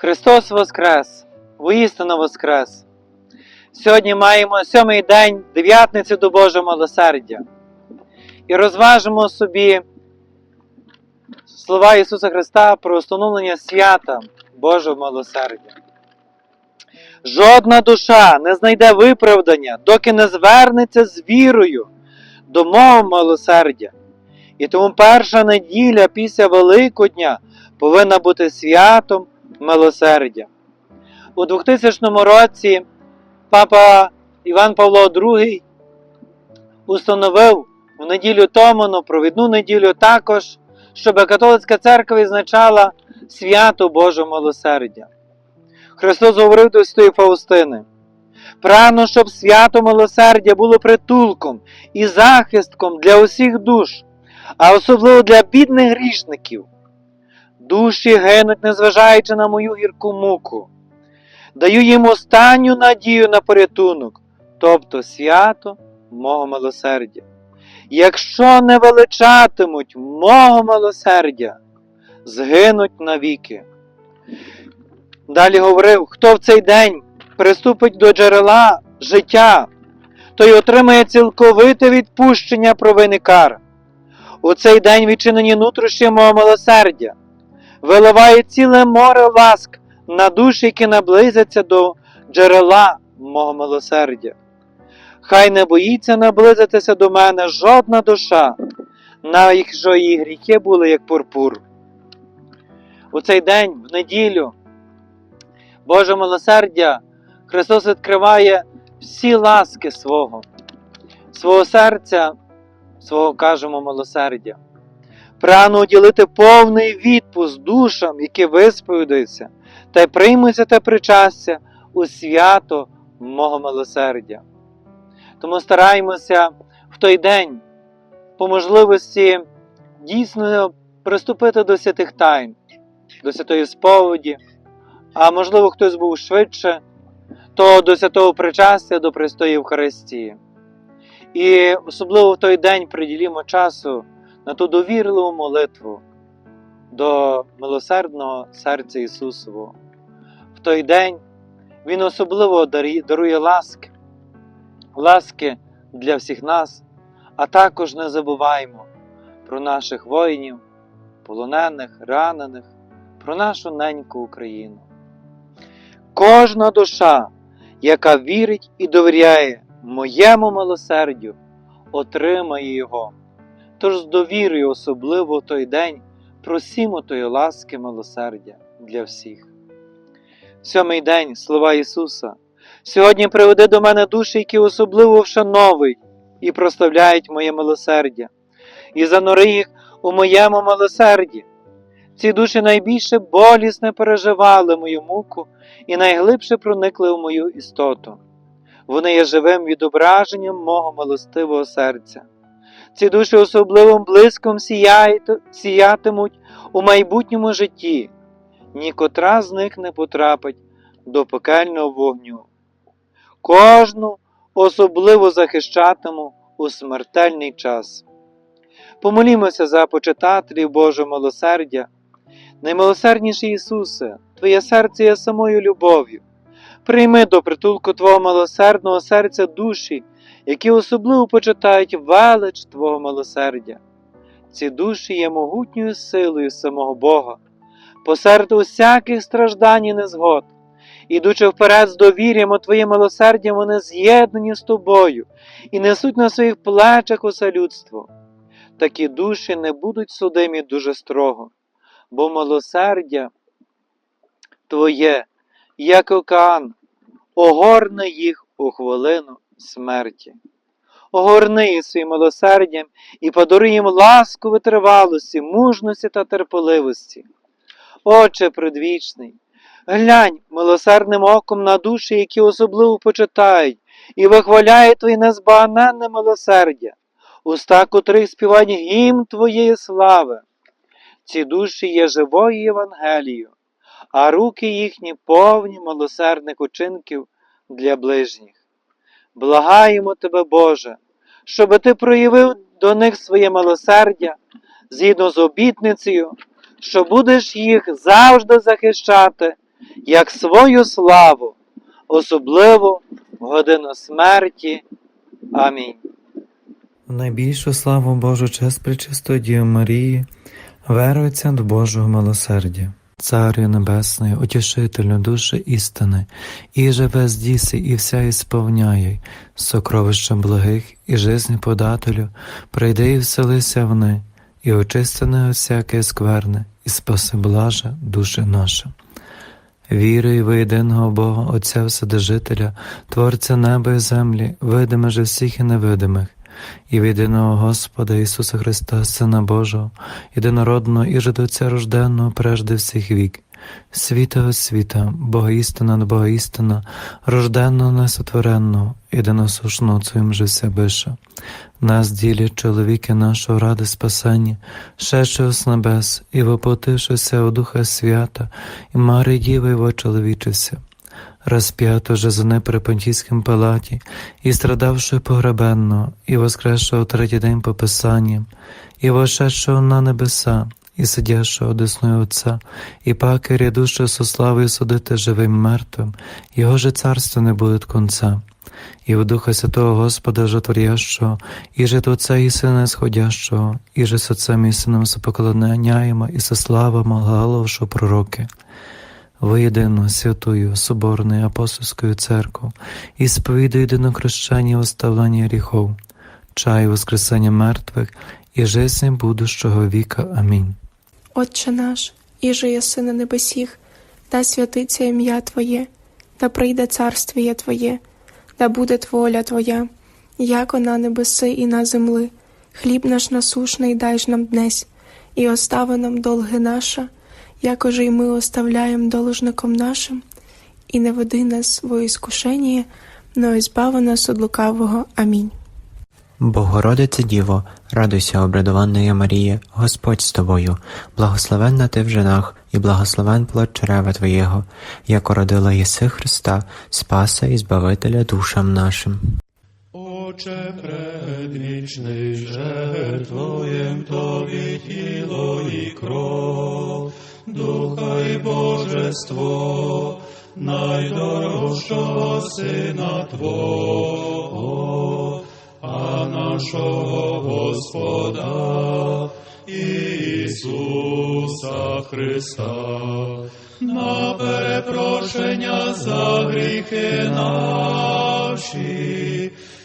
Христос Воскрес! Воістину Воскрес! Сьогодні маємо сьомий день дев'ятниці до Божого милосердя. І розважимо собі слова Ісуса Христа про установлення свята Божого милосердя. Жодна душа не знайде виправдання, доки не звернеться з вірою до мого милосердя. І тому перша неділя після Великодня повинна бути святом милосердя. У 2000 році папа Іван Павло II установив в неділю Томану, провідну неділю також, щоб католицька церква відзначала свято Божого милосердя. Христос говорив до Святої Фаустини. Прагну, щоб свято милосердя було притулком і захистком для усіх душ, а особливо для бідних грішників. Душі гинуть, незважаючи на мою гірку муку. Даю їм останню надію на порятунок, тобто свято мого милосердя. Якщо не величатимуть мого милосердя, згинуть навіки. Далі говорив, хто в цей день приступить до джерела життя, той отримає цілковите відпущення провини кар. У цей день відчинені нутрощі мого милосердя, виливає ціле море ласк на душі, які наблизяться до джерела мого милосердя. Хай не боїться наблизитися до мене жодна душа, навіть якщо її гріхи були як пурпур. У цей день, в неділю, Боже милосердя, Христос відкриває всі ласки свого, свого серця, свого кажемо милосердя. Прагну уділити повний відпуск душам, які висповідаються, та й приймуться те причастя у свято мого милосердя. Тому стараємося в той день по можливості дійсно приступити до святих тайн, до святої сповіді, а можливо, хтось був швидше, то до святого причастя, до Престої Євхаристії. І особливо в той день приділімо часу на ту довірливу молитву до милосердного серця Ісусового. В той день Він особливо дарує ласки, ласки для всіх нас, а також не забуваємо про наших воїнів, полонених, ранених, про нашу неньку Україну. Кожна душа, яка вірить і довіряє моєму милосердю, отримає його. Тож з довірою, особливо в той день, просімо тої ласки милосердя для всіх. Сьомий день, слова Ісуса. Сьогодні приведи до мене душі, які особливо вшановують і прославляють моє милосердя, і занори їх у моєму милосерді. Ці душі найбільше болісне переживали мою муку і найглибше проникли у мою істоту. Вони є живим відображенням мого милостивого серця. Ці душі особливим блиском сіятимуть у майбутньому житті, нікотра з них не потрапить до пекельного вогню. Кожну особливо захищатиму у смертельний час. Помолімося за почитателів Божого милосердя. Наймилосердніший Ісусе, Твоє серце є самою любов'ю. Прийми до притулку Твого милосердного серця душі, які особливо почитають велич Твого милосердя. Ці душі є могутньою силою самого Бога, посеред усяких страждань і незгод. Ідучи вперед з довір'ям у Твоє милосердя, вони з'єднані з тобою і несуть на своїх плечах усе людство. Такі душі не будуть судимі дуже строго, бо милосердя Твоє, як океан, огорне їх у хвилину смерті. Огорни їх своїм милосердям і подаруй їм ласку витривалості, мужності та терпеливості. Отче предвічний, глянь милосердним оком на душі, які особливо почитають, і вихваляють Твоє незбагненне милосердя, уста котрих співають гімн Твоєї слави. Ці душі є живою Євангелією, а руки їхні повні милосердних учинків для ближніх. Благаємо Тебе, Боже, щоби Ти проявив до них своє милосердя згідно з обітницею, що будеш їх завжди захищати як свою славу, особливо в годину смерті. Амінь. Найбільшу славу Божу честь пречистої Діви Марії, верується до Божого милосердя. Царю Небесний, утішителю душі істини, і живе здіси, і вся ісповняє, сокровища благих і жизни подателю, прийди і вселися вни, і очисти не всяке скверне, і спаси блаже душі наші. Вірую в єдиного Бога, Отця Вседержителя, Творця неба і землі, видиме же всіх і невидимих, і в єдиного Господа Ісуса Христа, Сина Божого, єдинородного і жидоця рожденного прежде всіх вік, світа світа, Бога істина Бога істина, рожденного несотвореного, єдиносушного Цоїм же все биша. Нас ділять чоловіки нашого ради спасення, шедшого з небес, і воплотившися у Духа Свята, і Марії Діви його чоловічився. Розп'ято же за при Понтійським палаті, і страдавши погребенно, і воскресшого третій день по Писанням, і вошедшого на небеса, і сидящого одесною Отця, і паки рядущого со славою судити живим мертвим, його же царство не буде конца. І в Духа Святого Господа Жотворящого, і же Отця і Сина Сходящого, і же з Отцем і Сином сопоклоняємо, і со славами головшу пророки. Воєдину святую Соборною апостольською церкву, і сповідаю єдинокрещення оставлення гріхов, чаю воскресення мертвих і жизнь будущого віка. Амінь. Отче наш, іже єси на небесіх, да святиться ім'я Твоє, да прийде царствіє Твоє, да буде воля Твоя, яко на небеси і на земли. Хліб наш насушний дай ж нам днесь, і остави нам долги наша, якоже й ми оставляєм должником нашим, і не веди нас во іскушення, но избави нас від лукавого. Амінь. Богородице Діво, радуйся, обрадованна Марія, Господь з тобою, благословенна ти в женах, і благословен плод чрева Твоєго, яко родила єси Христа, Спаса і Збавителя душам нашим. Отче предвічний, жертвуєм Тобі тіло і кров, духа і божество, найдорожчого Сина Твого, а нашого Господа Ісуса Христа, на перепрошення за гріхи наші,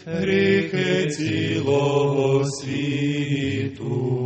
гріхи цілого світу.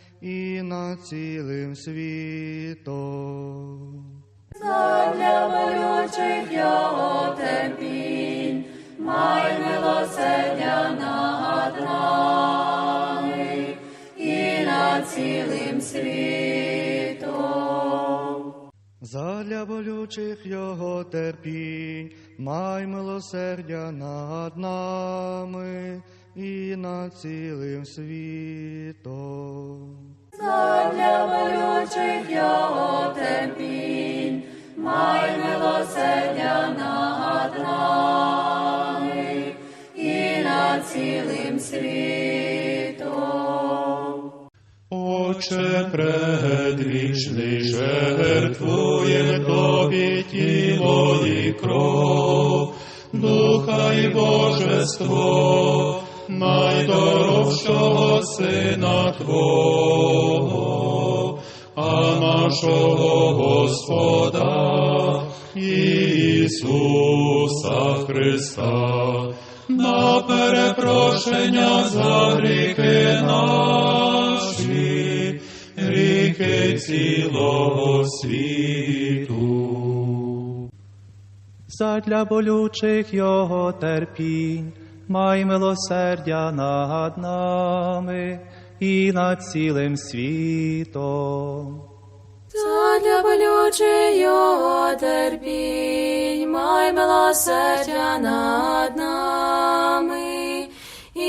і над цілим світом. Задля болючих його терпінь, май милосердя над нами і над цілим світом. Задля болючих його терпінь, май милосердя над нами і над цілим світом. Цілим світом. Отче предвічний, жертвує тобі тіло і кров, духа і божество, найдорожчого Сина Твого, а нашого Господа Ісуса Христа, перепрошення за гріхи наші, гріхи цілого світу. Задля болючих його терпінь, май милосердя над нами і над цілим світом. Задля болючий його терпінь, май милосердя над нами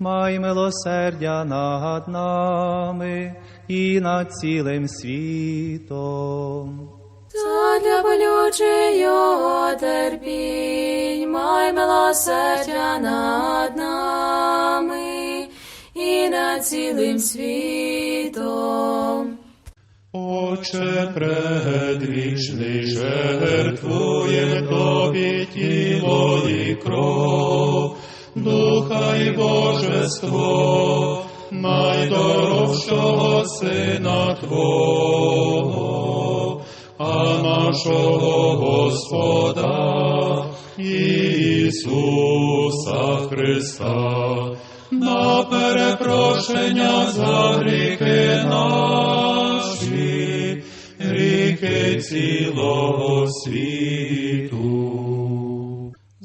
май милосердя над нами і над цілим світом. Задля болючий його терпінь, май милосердя над нами і над цілим світом. Отче предвічний, жертвує тобі тіло і кров, духа і божество, найдорожчого Сина Твого, а нашого Господа Ісуса Христа, на перепрошення за гріхи наші, гріхи цілого світу.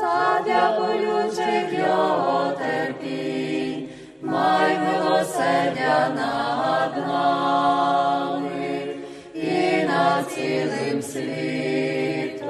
Задля болючих його терпінь, май милосердя над нами і над цілим світом.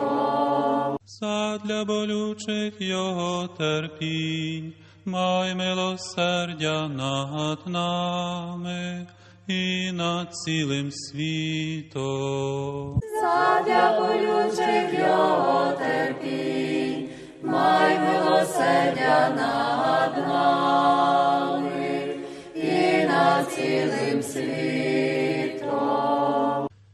Задля болючих його терпінь, май милосердя над нами і над цілим світом. задля болючих його терпінь, май милосердя над нами і над цілим світом.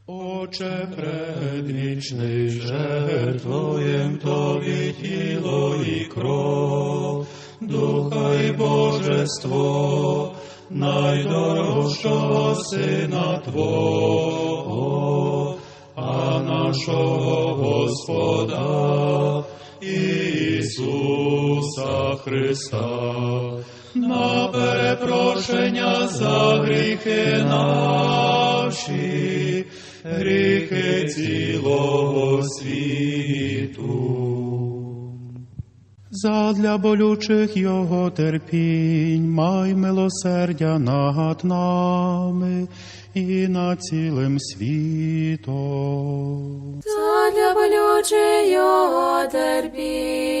Отче предвічний, жертвуєм Тобі тіло і кров, духа і божество, найдорожчого Сина Твого, а нашого Господа Ісуса Христа, на перепрошення за гріхи наші, гріхи цілого світу. Задля болючих його терпінь, май милосердя над нами і над цілим світом. Задля болючих його терпінь,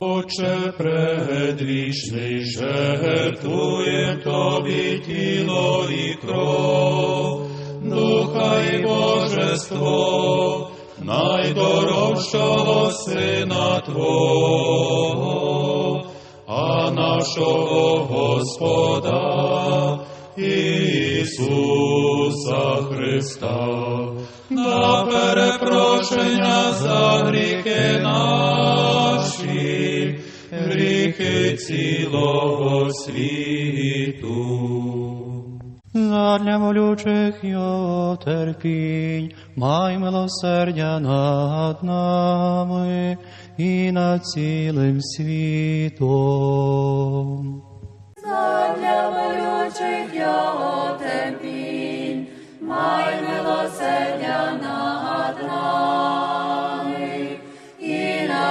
Отче предвічний, жертвує Тобі тіло і кров, духа і божество, найдорожчого Сина Твого, а нашого Господа Ісуса Христа, на перепрошення за гріхи наші, гріхи цілого світу. Задля болючих його терпінь, май милосердя над нами і над цілим світом. Задля болючих його терпінь, май милосердя над нами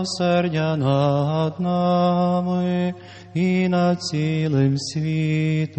милосердя над нами і над цілим світом.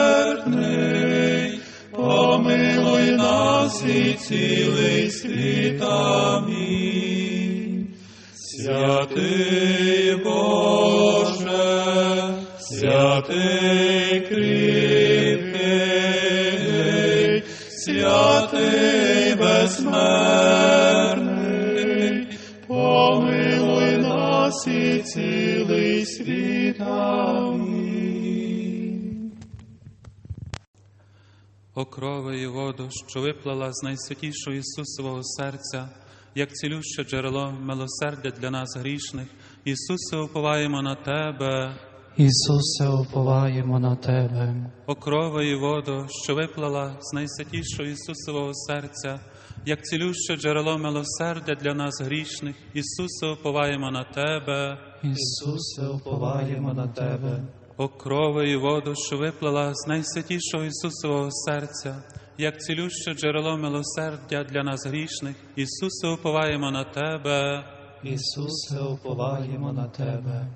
і цілий світ. Святий Боже, святий О крови і воду, що виплала з найсвятішого Ісусового серця, як цілюще джерело милосердя для нас грішних, Ісусе, уповаємо на Тебе, Ісусе, уповаємо на Тебе. о крови і воду, що виплала з найсвятішого Ісусового серця, як цілюще джерело милосердя для нас грішних, Ісусе, уповаємо на Тебе, Ісусе, уповаємо на Тебе. О крови і воду, що виплала з найсвятішого Ісусового серця, як цілюще джерело милосердя для нас грішних, Ісусе, уповаємо на Тебе. Ісусе, уповаємо на Тебе.